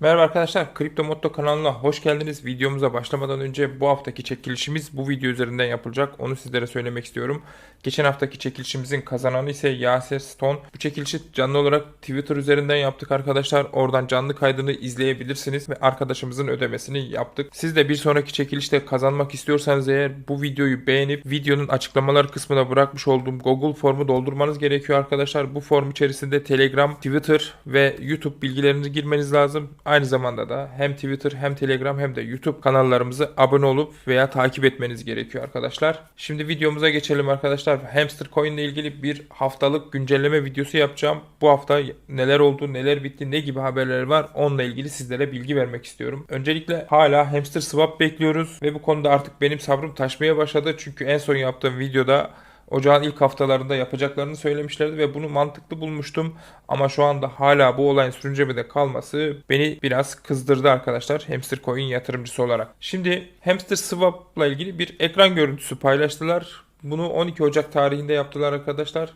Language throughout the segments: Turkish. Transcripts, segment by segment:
Merhaba arkadaşlar, Kripto Motto kanalına hoş geldiniz. Videomuza başlamadan önce bu haftaki çekilişimiz bu video üzerinden yapılacak. Onu sizlere söylemek istiyorum. Geçen haftaki çekilişimizin kazananı ise Yasir Stone. Bu çekilişi canlı olarak Twitter üzerinden yaptık arkadaşlar. Oradan canlı kaydını izleyebilirsiniz ve arkadaşımızın ödemesini yaptık. Siz de bir sonraki çekilişte kazanmak istiyorsanız eğer bu videoyu beğenip videonun açıklamalar kısmına bırakmış olduğum Google formu doldurmanız gerekiyor arkadaşlar. Bu form içerisinde Telegram, Twitter ve YouTube bilgilerinizi girmeniz lazım. Aynı zamanda da hem Twitter hem Telegram hem de YouTube kanallarımızı abone olup veya takip etmeniz gerekiyor arkadaşlar. Şimdi videomuza geçelim arkadaşlar. Hamster Coin ile ilgili bir haftalık güncelleme videosu yapacağım. Bu hafta neler oldu, neler bitti, ne gibi haberler var onunla ilgili sizlere bilgi vermek istiyorum. Öncelikle hala Hamster Swap bekliyoruz ve bu konuda artık benim sabrım taşmaya başladı. Çünkü en son yaptığım videoda Ocağın ilk haftalarında yapacaklarını söylemişlerdi ve bunu mantıklı bulmuştum. Ama şu anda hala bu olayın sürüncemede kalması beni biraz kızdırdı arkadaşlar Hamster Coin yatırımcısı olarak. Şimdi Hamster Swap'la ilgili bir ekran görüntüsü paylaştılar. Bunu 12 Ocak tarihinde yaptılar arkadaşlar.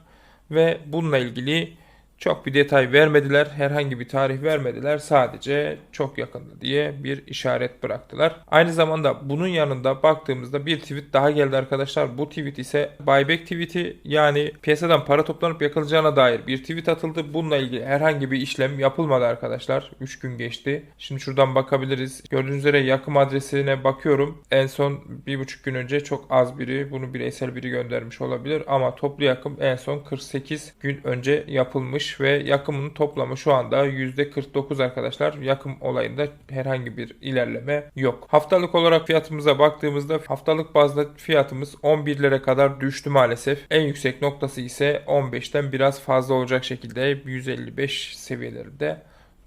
Ve bununla ilgili çok bir detay vermediler, herhangi bir tarih vermediler. Sadece çok yakında diye bir işaret bıraktılar. Aynı zamanda bunun yanında baktığımızda bir tweet daha geldi arkadaşlar. Bu tweet ise buyback tweet'i yani piyasadan para toplanıp yakılacağına dair bir tweet atıldı. Bununla ilgili herhangi bir işlem yapılmadı arkadaşlar. 3 gün geçti. Şimdi şuradan bakabiliriz. Gördüğünüz üzere yakım adresine bakıyorum. En son bir buçuk gün önce çok az biri bunu bireysel biri göndermiş olabilir ama toplu yakım en son 48 gün önce yapılmış ve yakımın toplamı şu anda %49 arkadaşlar. Yakım olayında herhangi bir ilerleme yok. Haftalık olarak fiyatımıza baktığımızda haftalık bazda fiyatımız 11'lere kadar düştü maalesef. En yüksek noktası ise 15'ten biraz fazla olacak şekilde 155 seviyelerinde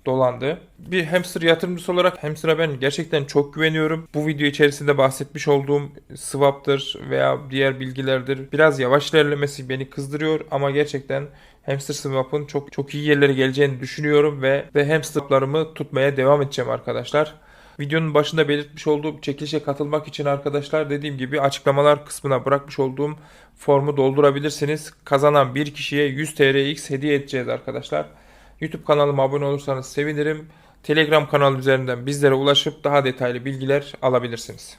dolandı. Bir hamster yatırımcısı olarak hamster'a ben gerçekten çok güveniyorum. Bu video içerisinde bahsetmiş olduğum swap'tır veya diğer bilgilerdir. Biraz yavaş ilerlemesi beni kızdırıyor ama gerçekten hamster swap'ın çok çok iyi yerlere geleceğini düşünüyorum ve ve hamster'larımı tutmaya devam edeceğim arkadaşlar. Videonun başında belirtmiş olduğum çekilişe katılmak için arkadaşlar dediğim gibi açıklamalar kısmına bırakmış olduğum formu doldurabilirsiniz. Kazanan bir kişiye 100 TRX hediye edeceğiz arkadaşlar. YouTube kanalıma abone olursanız sevinirim. Telegram kanalı üzerinden bizlere ulaşıp daha detaylı bilgiler alabilirsiniz.